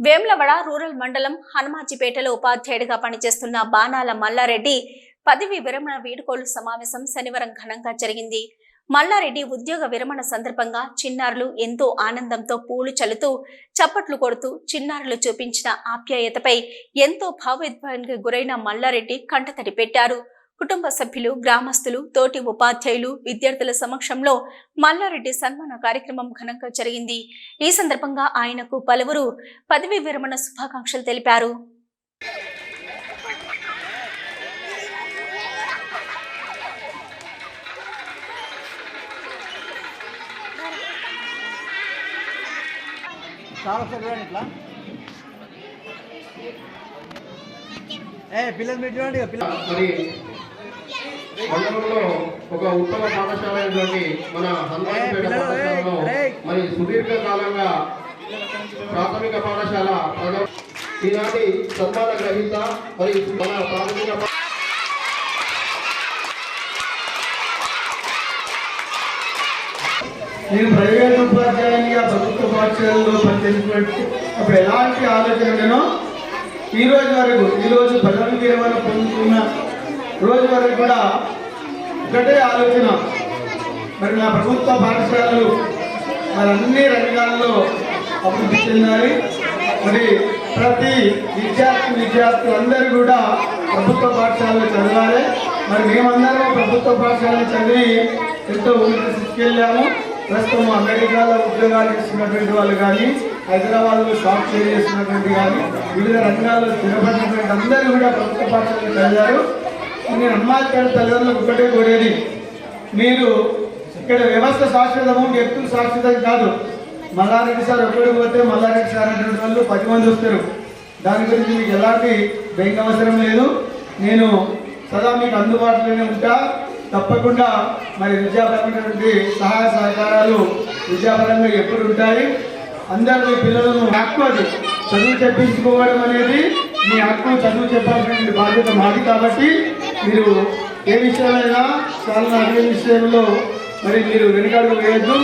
Vemulawada rural మండలం హనుమాజిపేటలో ఉపాధ్యాయుడిగా పనిచేస్తున్న బాణాల మల్లారెడ్డి పదవి విరమణ వీడుకోలు సమావేశం శనివారం ఘనంగా జరిగింది. మల్లారెడ్డి ఉద్యోగ విరమణ సందర్భంగా చిన్నారులు ఎంతో ఆనందంతో పూలు చల్లుతూ చప్పట్లు కొడుతూ చిన్నారులు చూపించిన ఆప్యాయతపై ఎంతో భావోద్వేగానికి గురైన మల్లారెడ్డి కంటతడి పెట్టారు. కుటుంబ సభ్యులు గ్రామస్తులు తోటి ఉపాధ్యాయులు విద్యార్థుల సమక్షంలో మల్లారెడ్డి సన్మాన కార్యక్రమం ఘనంగా జరిగింది. ఈ సందర్భంగా ఆయనకు పలువురు పదవి విరమణ శుభాకాంక్షలు తెలిపారు. ఏ పిల్లలు మీరు చూడండి పిల్లలు మండలంలో ఒక ఉత్తమ పాఠశాల అయినటువంటి మన హనుమాన్పేట పాఠశాలలో మరి సుదీర్ఘ కాలంగా ప్రాథమిక పాఠశాల ఈనాటి సన్మాన గ్రహీత మరి మన ప్రాథమిక నేను ప్రైవేట్ ఉపాధ్యాయునిగా ప్రభుత్వ పాఠశాలలో పనిచేసినట్టు అప్పుడు ఎలాంటి ఆలోచన ఈ రోజు వరకు ఈ రోజు పదవి విరమణ పొందుతున్న రోజు వరకు కూడా ఒకటే ఆలోచన. మరి నా ప్రభుత్వ పాఠశాలలు మరి అన్ని రంగాల్లో అభివృద్ధి చెందాలి. మరి ప్రతి విద్యార్థి విద్యార్థులు అందరూ కూడా ప్రభుత్వ పాఠశాలలో చదవాలి. మరి మేమందరం ప్రభుత్వ పాఠశాలలో చదివి ఎంతో ఉన్నత తీసుకెళ్ళాము ప్రస్తుతం అమెరికాలో ఉద్యోగాలు ఇస్తున్నటువంటి వాళ్ళు కానీ హైదరాబాద్లో షాప్ క్లియర్ చేస్తున్నటువంటి కానీ వివిధ రంగాల్లో స్థిరపడినటువంటి అందరూ కూడా ప్రభుత్వ పాఠశాలలో చదివారు. నేను అమ్మాయిపేట తల్లిదండ్రులకు ఒకటే కోరేది. మీరు ఇక్కడ వ్యవస్థ శాశ్వతము వ్యక్తులు శాశ్వతం కాదు. మల్లారెడ్డి సార్ ఒక్కడికి పోతే మల్లారెడ్డి సార్ అనేటువంటి వాళ్ళు పది మంది వస్తారు. దాని గురించి మీకు ఎలాంటి బెంగ అవసరం లేదు. నేను సదా మీకు అందుబాటులోనే ఉంటా. తప్పకుండా మరి విద్యాపరమైనటువంటి సహాయ సహకారాలు విద్యాపరంగా ఎప్పుడు ఉంటాయి. అందరు మీ పిల్లలను హక్కు అది. చదువు చెప్పించుకోవడం అనేది మీ హక్కు చదువు చెప్పాల్సినటువంటి బాధ్యత మాది కాబట్టి మీరు ఏ విషయాలైనా చాలా అడిగే విషయంలో మరి మీరు వెనుకాడుకు వేయద్దు.